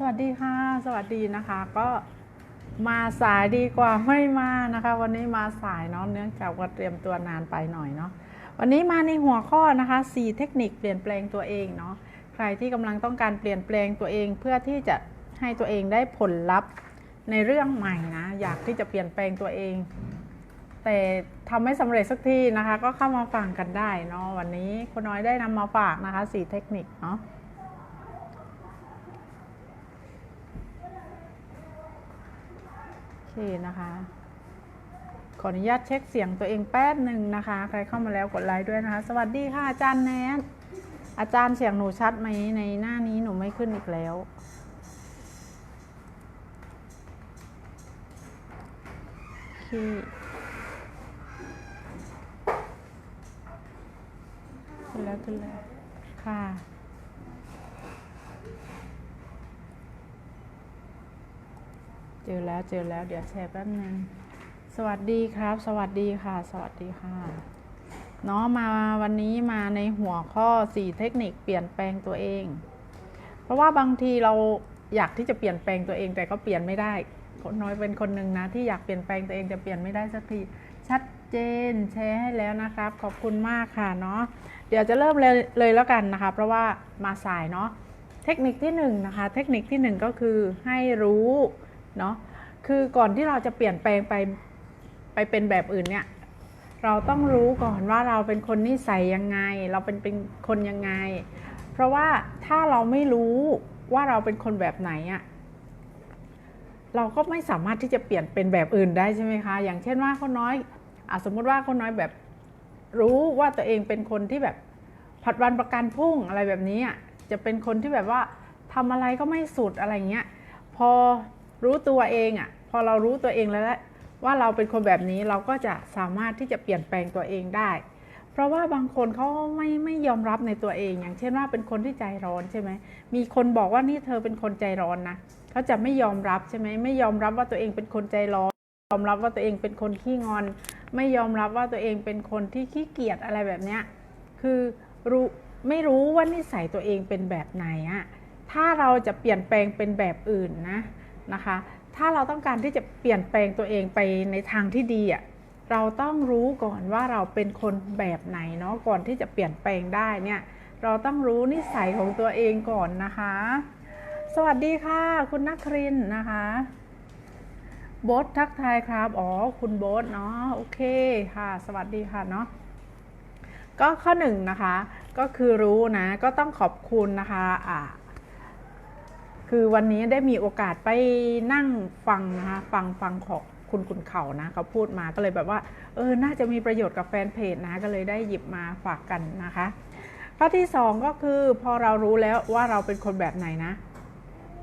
สวัสดีค่ะ สวัสดีนะคะ ก็มาสายดีกว่าไม่มานะคะ วันนี้มาสายเนาะเนื่องจากว่าเตรียมตัวนานไปหน่อยเนาะวันนี้มาในหัวข้อนะคะ 4 เทคนิคเปลี่ยนแปลงตัวเองเนาะใครที่กำลังต้องการเปลี่ยนแปลงตัวเอง เพื่อที่จะให้ตัวเองได้ผลลัพธ์ในเรื่องใหม่นะอยากที่จะเปลี่ยนแปลงตัวเอง แต่ทำไม่สำเร็จสักทีนะคะ ก็เข้ามาฟังกันได้เนาะวันนี้คุณน้อยได้นำมาฝากนะคะ 4 เทคนิคเนาะ โอ เคนะคะ ขออนุญาตเช็คเสียงตัวเองแป๊บหนึ่งนะคะ ใครเข้ามาแล้วกดไลค์ด้วยนะคะ สวัสดีค่ะอาจารย์แนนอาจารย์เสียงหนูชัดไหมในหน้านี้หนูไม่ขึ้นอีกแล้วโอเคขึ้นแล้วขึ้นแล้วค่ะ เจอแล้วเจอแล้วเดี๋ยวแชร์แป๊บนึงสวัสดีครับ สวัสดีค่ะ สวัสดีค่ะเนาะมาวันนี้มาในหัวข้อ 4 เทคนิคเปลี่ยนแปลงตัวเอง เพราะว่าบางทีเราอยากที่จะเปลี่ยนแปลงตัวเองแต่ก็เปลี่ยนไม่ได้คนน้อยเป็นคนหนึ่งนะที่อยากเปลี่ยนแปลงตัวเองแต่เปลี่ยนไม่ได้สักทีชัดเจนแชร์ให้แล้วนะครับ ขอบคุณมากค่ะเนาะเดี๋ยวจะเริ่มเลยเลยแล้วกันนะคะ เพราะว่ามาสายเนาะเทคนิคที่หนึ่งนะคะเทคนิคที่หนึ่งก็คือให้รู้เนาะ คือก่อนที่เราจะเปลี่ยนแปลงไปไปเป็นแบบอื่นเนี่ย เราต้องรู้ก่อนว่าเราเป็นคนนิสัยยังไง เราเป็นเป็นคนยังไง เพราะว่าถ้าเราไม่รู้ว่าเราเป็นคนแบบไหนอะเราก็ไม่สามารถที่จะเปลี่ยนเป็นแบบอื่นได้ใช่ไหมคะ อย่างเช่นว่าคนน้อยอะสมมุติว่าคนน้อยแบบรู้ว่าตัวเองเป็นคนที่แบบผัดวันประกันพุ่งอะไรแบบนี้อะจะเป็นคนที่แบบว่าทำอะไรก็ไม่สุดอะไรเงี้ย พอ รู้ตัวเองอะ่ะพอเรารู้ตัวเองแล้วแหละว่าเราเป็นคนแบบนี้เราก็จะสามารถที่จะเปลี่ยนแปลงตัวเองได้ เพราะว่าบางคนเขาไม่ไม่ยอมรับในตัวเอง อย่างเช่นว่าเป็นคนที่ใจร้อนใช่ไหมมีคนบอกว่านี่เธอเป็นคนใจร้อนนะเขาจะไม่ยอมรับใช่ไหมไม่ยอมรับว่าตัวเองเป็นคนใจร้อนยอมรับว่าตัวเองเป็นคนขี้งอน ไม่ยอมรับว่าตัวเองเป็นคนที่ขี้เกียจอะไรแบบเนี้ยคือรู้ไม่รู้ว่านิสัยตัวเองเป็นแบบไหนอะถ้าเราจะเปลี่ยนแปลงเป็นแบบอื่นนะ นะคะ ถ้าเราต้องการที่จะเปลี่ยนแปลงตัวเองไปในทางที่ดีอะเราต้องรู้ก่อนว่าเราเป็นคนแบบไหนเนาะก่อนที่จะเปลี่ยนแปลงได้เนี่ยเราต้องรู้นิสัยของตัวเองก่อนนะคะ สวัสดีค่ะคุณนักครินนะคะโบททักทายครับอ๋อคุณโบทเนาะโอเคค่ะ สวัสดีค่ะเนาะก็ข้อหนึ่งนะคะ ก็คือรู้นะ ก็ต้องขอบคุณนะคะอ่า คือวันนี้ได้มีโอกาสไปนั่งฟังนะคะฟังฟังของคุณคุณเขานะเขาพูดมาก็เลยแบบว่าเออน่าจะมีประโยชน์กับแฟนเพจนะก็เลยได้หยิบมาฝากกันนะคะข้อที่สองก็คือพอเรารู้แล้วว่าเราเป็นคนแบบไหนนะ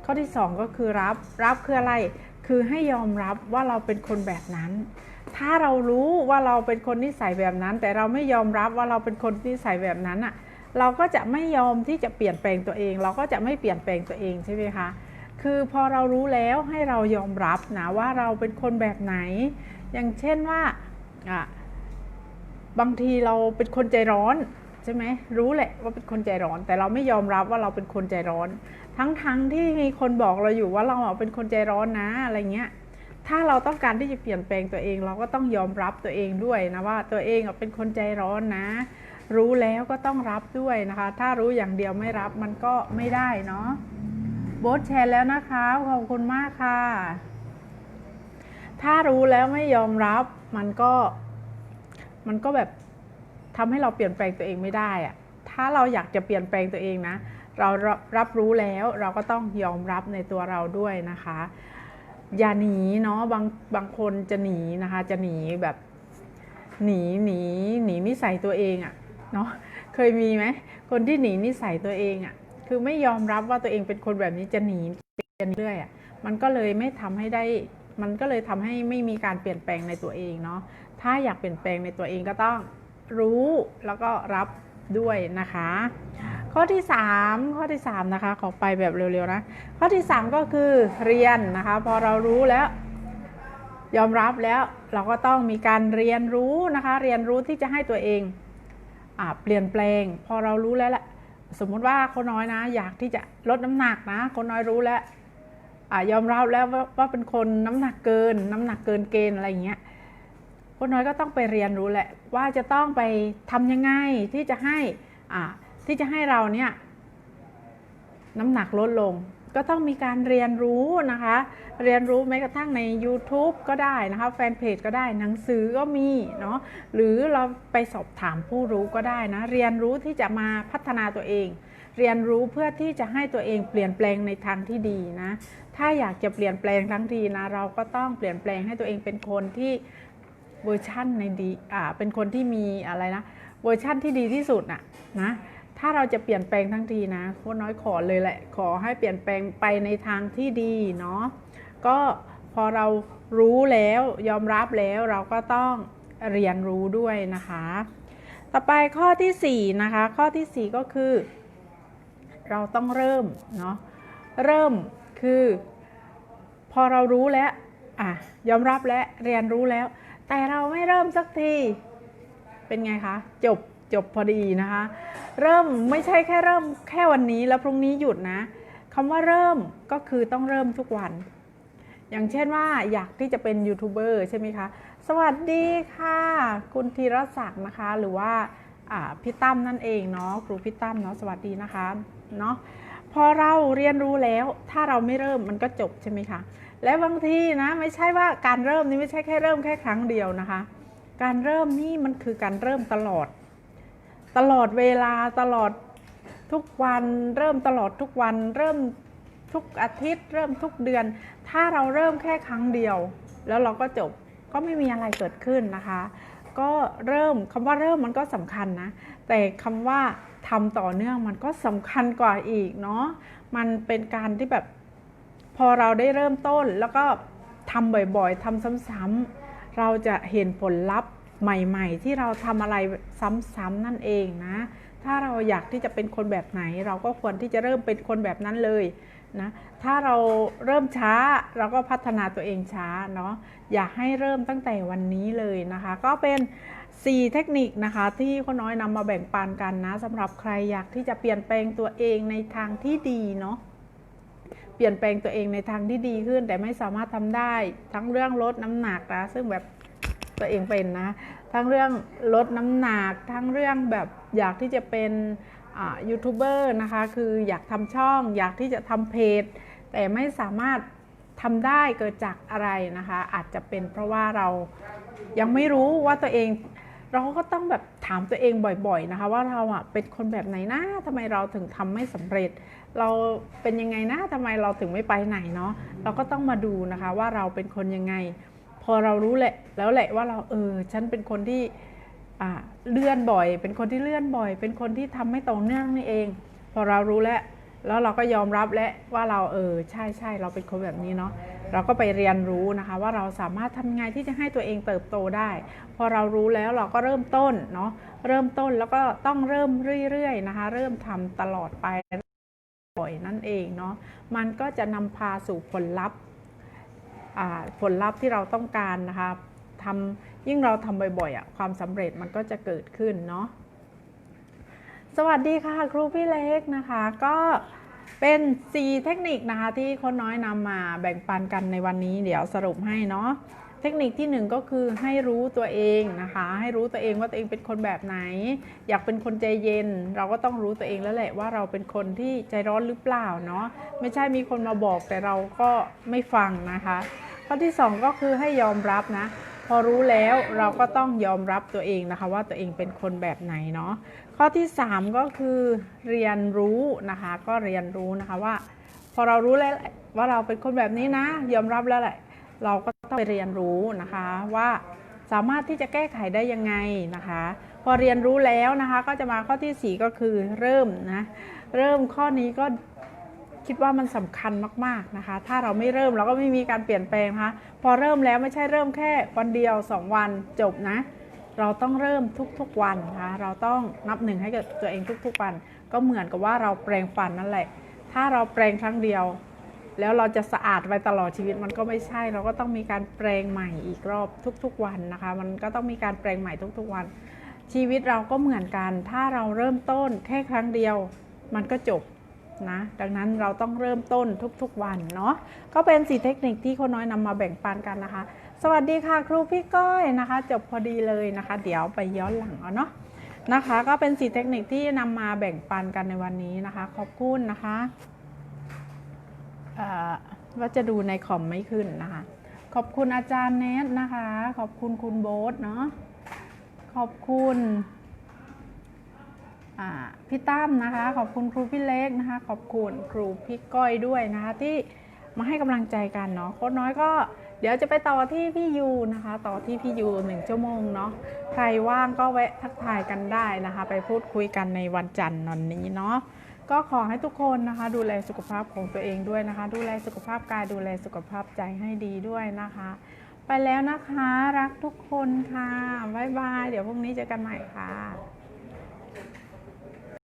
ข้อที่สองก็คือรับรับคืออะไร คือให้ยอมรับว่าเราเป็นคนแบบนั้น ถ้าเรารู้ว่าเราเป็นคนนิสัยแบบนั้น แต่เราไม่ยอมรับว่าเราเป็นคนนิสัยแบบนั้นอะ เราก็จะไม่ยอมที่จะเปลี่ยนแปลงตัวเอง เราก็จะไม่เปลี่ยนแปลงตัวเองใช่ไหมคะคือพอเรารู้แล้วให้เรายอมรับนะว่าเราเป็นคนแบบไหน อย่างเช่นว่าอะบางทีเราเป็นคนใจร้อนใช่ไหมรู้แหละว่าเป็นคนใจร้อน แต่เราไม่ยอมรับว่าเราเป็นคนใจร้อน ทั้งๆทที่มีคนบอกเราอยู่ว่าเราเป็นคนใจร้อนนะอะไรเงี้ยถ้าเราต้องการที่จะเปลี่ยนแปลงตัวเอง เราก็ต้องยอมรับตัวเองด้วยนะว่าตัวเองเป็นคนใจร้อนนะ รู้แล้วก็ต้องรับด้วยนะคะ ถ้ารู้อย่างเดียวไม่รับมันก็ไม่ได้เนาะโบสแชร์แล้วนะคะ ขอบคุณมากค่ะ ถ้ารู้แล้วไม่ยอมรับมันก็มันก็แบบทำให้เราเปลี่ยนแปลงตัวเองไม่ได้อะถ้าเราอยากจะเปลี่ยนแปลงตัวเองนะ เรารับรู้แล้วเราก็ต้องยอมรับในตัวเราด้วยนะคะ อย่าหนีเนาะบางบางคนจะหนีนะคะ จะหนีแบบหนีหนีหนีนิสัยตัวเองอะ เนาะเคยมีไหมคนที่หนีนิสัยตัวเองอะคือไม่ยอมรับว่าตัวเองเป็นคนแบบนี้จะหนีจะหนีเรื่อยอะมันก็เลยไม่ทำให้ได้ มันก็เลยทำให้ไม่มีการเปลี่ยนแปลงในตัวเองเนาะถ้าอยากเปลี่ยนแปลงในตัวเองก็ต้องรู้แล้วก็รับด้วยนะคะ ข้อที่ 3 ข้อที่ 3 นะคะ ขอไปแบบเร็วๆนะ ข้อที่ 3 ก็คือเรียนนะคะ พอเรารู้แล้ว ยอมรับแล้วเราก็ต้องมีการเรียนรู้นะคะ เรียนรู้ที่จะให้ตัวเอง เปลี่ยนแปลง พอเรารู้แล้วแหละสมมุติว่าคนน้อยนะ อยากที่จะลดน้ำหนักนะ คนน้อยรู้แล้วอยอมรับแล้วว่าเป็นคนน้ำหนักเกิน น้ำหนักเกินเกณฑ์อะไรอย่างเงี้ยคนน้อยก็ต้องไปเรียนรู้แหละว่าจะต้องไปทำยังไงที่จะให้ที่จะให้เราเนี่ยน้ำหนักลดลง ก็ต้องมีการเรียนรู้นะคะ เรียนรู้แม้กระทั่งใน YouTube ก็ได้นะคะแฟนเพจก็ได้หนังสือก็มีเนาะหรือเราไปสอบถามผู้รู้ก็ได้นะ เรียนรู้ที่จะมาพัฒนาตัวเอง เรียนรู้เพื่อที่จะให้ตัวเองเปลี่ยนแปลงในทางที่ดีนะ ถ้าอยากจะเปลี่ยนแปลงทั้งทีนะ เราก็ต้องเปลี่ยนแปลงให้ตัวเองเป็นคนที่เวอร์ชั่นในดีอ่าเป็นคนที่มีอะไรนะเวอร์ชั่นที่ดีที่สุดน่ะนะ ถ้าเราจะเปลี่ยนแปลงทั้งทีนะโค้ชน้อยขอเลยแหละ ขอให้เปลี่ยนแปลงไปในทางที่ดีเนาะก็พอเรารู้แล้วยอมรับแล้วเราก็ต้องเรียนรู้ด้วยนะคะ ต่อไปข้อที่4นะคะข้อทีสี่4 ก็คือ เราต้องเริ่มเนาะเริ่มคือ พอเรารู้แล้วอะยอมรับและเรียนรู้แล้ว แต่เราไม่เริ่มสักที เป็นไงคะ จบ จบพอดีนะคะ เริ่มไม่ใช่แค่เริ่มแค่วันนี้แล้วพรุ่งนี้หยุดนะคำว่าเริ่มก็คือต้องเริ่มทุกวัน อย่างเช่นว่าอยากที่จะเป็นยูทูบเบอร์ใช่ไหมคะ สวัสดีค่ะ คุณธีรศักดิ์นะคะ หรือว่าพี่ตั้มนั่นเองเนาะครูพี่ตั้มเนาะสวัสดีนะคะเนาะพอเราเรียนรู้แล้ว ถ้าเราไม่เริ่มมันก็จบใช่ไหมคะและบางทีนะไม่ใช่ว่าการเริ่มนี่ไม่ใช่แค่เริ่มแค่ครั้งเดียวนะคะ การเริ่มนี่มันคือการเริ่มตลอด ตลอดเวลาตลอดทุกวัน เริ่มตลอดทุกวัน เริ่มทุกอาทิตย์ เริ่มทุกเดือน ถ้าเราเริ่มแค่ครั้งเดียว แล้วเราก็จบก็ไม่มีอะไรเกิดขึ้นนะคะ ก็เริ่มคำว่าเริ่มมันก็สำคัญนะ แต่คำว่าทำต่อเนื่องมันก็สำคัญกว่าอีกเนาะมันเป็นการที่แบบพอเราได้เริ่มต้นแล้วก็ทำบ่อยๆทำซ้ำๆเราจะเห็นผลลัพธ์ ใหม่ๆ ที่เราทำอะไรซ้ำๆนั่นเองนะ ถ้าเราอยากที่จะเป็นคนแบบไหน เราก็ควรที่จะเริ่มเป็นคนแบบนั้นเลยนะถ้าเราเริ่มช้าเราก็พัฒนาตัวเองช้าเนาะอยากให้เริ่มตั้งแต่วันนี้เลยนะคะ ก็เป็น 4 เทคนิคนะคะที่คนน้อยนำมาแบ่งปันกันนะสำหรับใครอยากที่จะเปลี่ยนแปลงตัวเองในทางที่ดีเนาะเปลี่ยนแปลงตัวเองในทางที่ดีขึ้น แต่ไม่สามารถทำได้ทั้งเรื่องลดน้ำหนักนะซึ่งแบบ ตัวเองเป็นนะ ทั้งเรื่องลดน้ำหนัก ทั้งเรื่องแบบอยากที่จะเป็นยูทูบเบอร์นะคะ คืออยากทำช่อง อยากที่จะทำเพจ แต่ไม่สามารถทำได้เกิดจากอะไรนะคะ อาจจะเป็นเพราะว่าเรายังไม่รู้ว่าตัวเองเราก็ต้องแบบถามตัวเองบ่อยๆนะคะ ว่าเราอะเป็นคนแบบไหนนะทำไมเราถึงทำไม่สำเร็จ เราเป็นยังไงนะทำไมเราถึงไม่ไปไหนเนาะเราก็ต้องมาดูนะคะว่าเราเป็นคนยังไง พอเรารู้แหละแล้วแหละว่าเราเออฉันเป็นคนที่เลื่อนบ่อย เป็นคนที่เลื่อนบ่อย เป็นคนที่ทำไม่ต่อเนื่องนี่เอง พอเรารู้แล้วแล้วเราก็ยอมรับและว่าเราเออใช่ใช่เราเป็นคนแบบนี้เนาะเราก็ไปเรียนรู้นะคะ ว่าเราสามารถทำไงที่จะให้ตัวเองเติบโตได้ พอเรารู้แล้วเราก็เริ่มต้นเนาะเริ่มต้นแล้วก็ต้องเริ่มเรื่อยๆนะคะ เริ่มทำตลอดไปบ่อยนั่นเองเนาะมันก็จะนำพาสู่ผลลัพธ์ ผลลัพธ์ที่เราต้องการนะคะทำยิ่งเราทำบ่อยๆอะความสำเร็จมันก็จะเกิดขึ้นเนาะสวัสดีค่ะครูพี่เล็กนะคะก็เป็น 4 เทคนิคนะคะที่คนน้อยนำมาแบ่งปันกันในวันนี้เดี๋ยวสรุปให้เนาะ เทคนิคที่1ก็คือให้รู้ตัวเองนะคะ ให้รู้ตัวเองว่าตัวเองเป็นคนแบบไหน อยากเป็นคนใจเย็น เราก็ต้องรู้ตัวเองแล้วแหละว่าเราเป็นคนที่ใจร้อนหรือเปล่าเนาะไม่ใช่มีคนมาบอกแต่เราก็ไม่ฟังนะคะ ข้อที่ 2 ก็คือให้ยอมรับนะ พอรู้แล้วเราก็ต้องยอมรับตัวเองนะคะ ว่าตัวเองเป็นคนแบบไหนเนาะข้อที่ 3 ก็คือเรียนรู้นะคะ ก็เรียนรู้นะคะว่า พอเรารู้แล้วว่าเราเป็นคนแบบนี้นะ ยอมรับแล้วแหละเราก็ ต้องไปเรียนรู้นะคะว่าสามารถที่จะแก้ไขได้ยังไงนะคะ พอเรียนรู้แล้วนะคะก็จะมาข้อทีสี่4 ก็คือเริ่มนะเริ่มข้อนี้ก็คิดว่ามันสำคัญมากๆนะคะ ถ้าเราไม่เริ่มเราก็ไม่มีการเปลี่ยนแปลงนะคะพอเริ่มแล้วไม่ใช่เริ่มแค่วันเดียว 2 วันจบนะ เราต้องเริ่มทุกๆวันนะคะเราต้องนับหนึ่งให้กับตัวเองทุกๆวัน ก็เหมือนกับว่าเราแปรงฟันนั่นแหละ ถ้าเราแปรงครั้งเดียว แล้วเราจะสะอาดไปตลอดชีวิตมันก็ไม่ใช่ เราก็ต้องมีการแปรงใหม่อีกรอบทุกๆวันนะคะ มันก็ต้องมีการแปรงใหม่ทุกๆวัน ชีวิตเราก็เหมือนกัน ถ้าเราเริ่มต้นแค่ครั้งเดียว มันก็จบนะดังนั้นเราต้องเริ่มต้นทุกๆวันเนาะก็เป็นสีเทคนิคที่คนน้อยนำมาแบ่งปันกันนะคะ สวัสดีค่ะครูพี่ก้อยนะคะ จบพอดีเลยนะคะ เดี๋ยวไปย้อนหลังเอาเนาะนะคะ ก็เป็นสีเทคนิคที่นำมาแบ่งปันกันในวันนี้นะคะ ขอบคุณนะคะ ว่าจะดูในคอมไม่ขึ้นนะคะ ขอบคุณอาจารย์เนทนะคะ ขอบคุณคุณโบ๊ทเนาะขอบคุณพี่ตั้มนะคะ ขอบคุณครูพี่เล็กนะคะ ขอบคุณครูพี่ก้อยด้วยนะคะ ที่มาให้กำลังใจกันเนาะโค้ดน้อยก็เดี๋ยวจะไปต่อที่พี่ยูนะคะ ต่อที่พี่ยูหนึ่งชั่วโมงเนาะใครว่างก็แวะทักทายกันได้นะคะ ไปพูดคุยกันในวันจันทร์นนี้เนาะ ก็ขอให้ทุกคนนะคะ ดูแลสุขภาพของตัวเองด้วยนะคะ ดูแลสุขภาพกายดูแลสุขภาพใจให้ดีด้วยนะคะ ไปแล้วนะคะรักทุกคนค่ะบ๊ายบาย เดี๋ยวพรุ่งนี้เจอกันใหม่ค่ะ